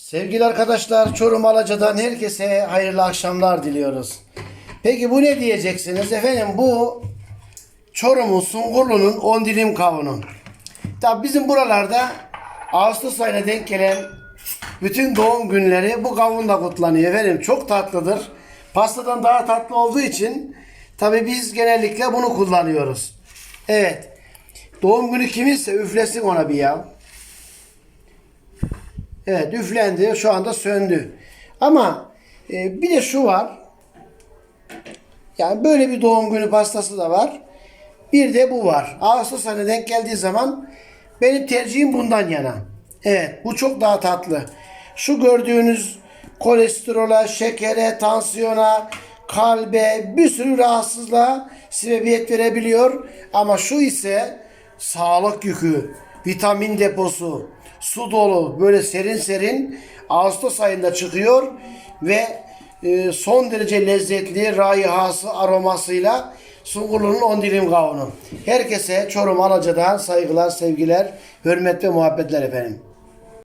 Sevgili arkadaşlar Çorum Alaca'dan herkese hayırlı akşamlar diliyoruz. Peki bu ne diyeceksiniz? Efendim bu Çorum'un Sungurlu'nun 10 dilim kavunu. Tabi bizim buralarda Ağustos ayına denk gelen bütün doğum günleri bu kavunla kutlanıyor efendim. Çok tatlıdır. Pastadan daha tatlı olduğu için tabi biz genellikle bunu kullanıyoruz. Evet. Doğum günü kiminse üflesin ona bir ya. Evet üflendi. Şu anda söndü. Ama e, bir de şu var. Yani böyle bir doğum günü pastası da var. Bir de bu var. Ağustos ayına denk geldiği zaman benim tercihim bundan yana. Evet bu çok daha tatlı. Şu gördüğünüz kolesterola, şekere, tansiyona, kalbe bir sürü rahatsızlığa sebebiyet verebiliyor. Ama şu ise sağlık yükü, vitamin deposu, su dolu böyle serin serin Ağustos ayında çıkıyor ve e, son derece lezzetli raihası aromasıyla Sungurlu'nun 10 dilim kavunu. Herkese Çorum Alaca'dan saygılar, sevgiler, hürmet ve muhabbetler efendim.